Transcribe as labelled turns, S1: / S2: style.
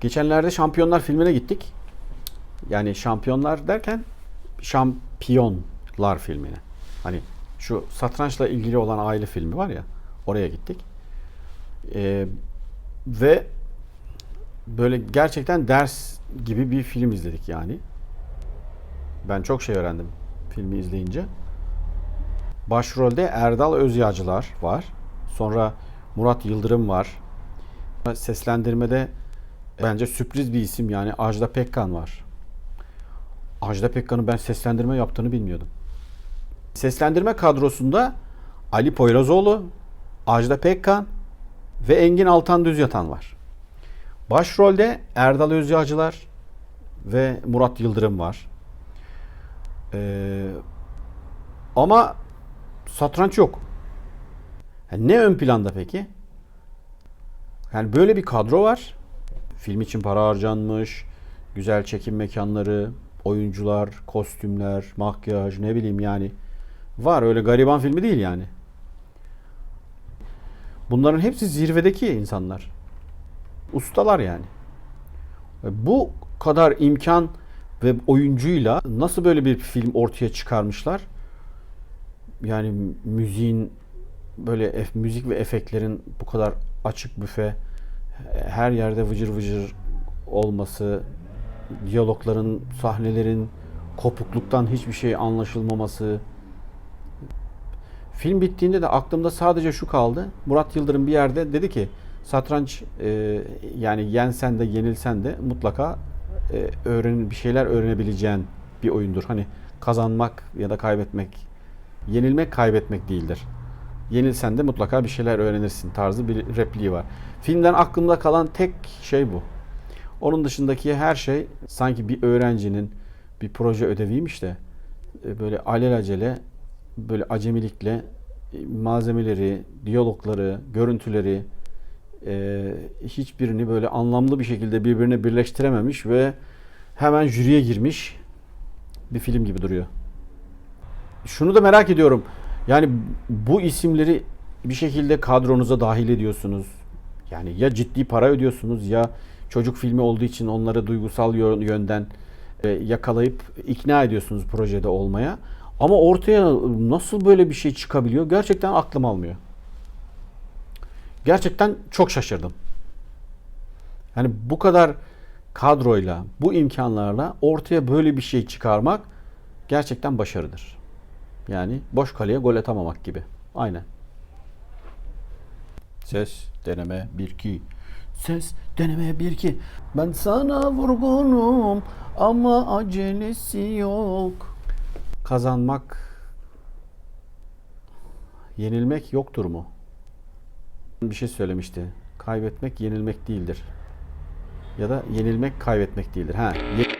S1: Geçenlerde Şampiyonlar filmine gittik. Yani şampiyonlar derken şampiyonlar filmine. Hani şu satrançla ilgili olan aile filmi var ya oraya gittik. Ee, ve böyle gerçekten ders gibi bir film izledik yani. Ben çok şey öğrendim filmi izleyince. Başrolde Erdal Özyağcılar var. Sonra Murat Yıldırım var. Seslendirmede bence sürpriz bir isim yani Ajda Pekkan var. Ajda Pekkan'ın ben seslendirme yaptığını bilmiyordum. Seslendirme kadrosunda Ali Poyrazoğlu, Ajda Pekkan ve Engin Altan Düzyatan var. Başrolde Erdal Özyağcılar ve Murat Yıldırım var. Ee, ama satranç yok. Yani ne ön planda peki? Yani böyle bir kadro var. Film için para harcanmış. Güzel çekim mekanları, oyuncular, kostümler, makyaj ne bileyim yani. Var öyle gariban filmi değil yani. Bunların hepsi zirvedeki insanlar. Ustalar yani. Bu kadar imkan ve oyuncuyla nasıl böyle bir film ortaya çıkarmışlar? Yani müziğin böyle müzik ve efektlerin bu kadar açık büfe, her yerde vıcır vıcır olması, diyalogların, sahnelerin kopukluktan hiçbir şey anlaşılmaması. Film bittiğinde de aklımda sadece şu kaldı. Murat Yıldırım bir yerde dedi ki satranç e, yani yensen de yenilsen de mutlaka e, öğren bir şeyler öğrenebileceğin bir oyundur. Hani kazanmak ya da kaybetmek, yenilmek kaybetmek değildir. Yenilsen de mutlaka bir şeyler öğrenirsin tarzı bir repliği var. Filmden aklımda kalan tek şey bu. Onun dışındaki her şey sanki bir öğrencinin bir proje ödeviymiş de e, böyle alelacele böyle acemilikle e, malzemeleri, diyalogları, görüntüleri e, hiçbirini böyle anlamlı bir şekilde birbirine birleştirememiş ve hemen jüriye girmiş bir film gibi duruyor. Şunu da merak ediyorum. Yani bu isimleri bir şekilde kadronuza dahil ediyorsunuz. Yani ya ciddi para ödüyorsunuz ya çocuk filmi olduğu için onları duygusal yö- yönden e, yakalayıp ikna ediyorsunuz projede olmaya. Ama ortaya nasıl böyle bir şey çıkabiliyor? Gerçekten aklım almıyor. Gerçekten çok şaşırdım. Yani bu kadar kadroyla, bu imkanlarla ortaya böyle bir şey çıkarmak gerçekten başarıdır. Yani boş kaleye gol atamamak gibi. Aynen. Ses deneme 1 2. Ses deneme 1 2. Ben sana vurgunum ama acelesi yok. Kazanmak yenilmek yoktur mu? Bir şey söylemişti. Kaybetmek yenilmek değildir. Ya da yenilmek kaybetmek değildir. Ha, ye-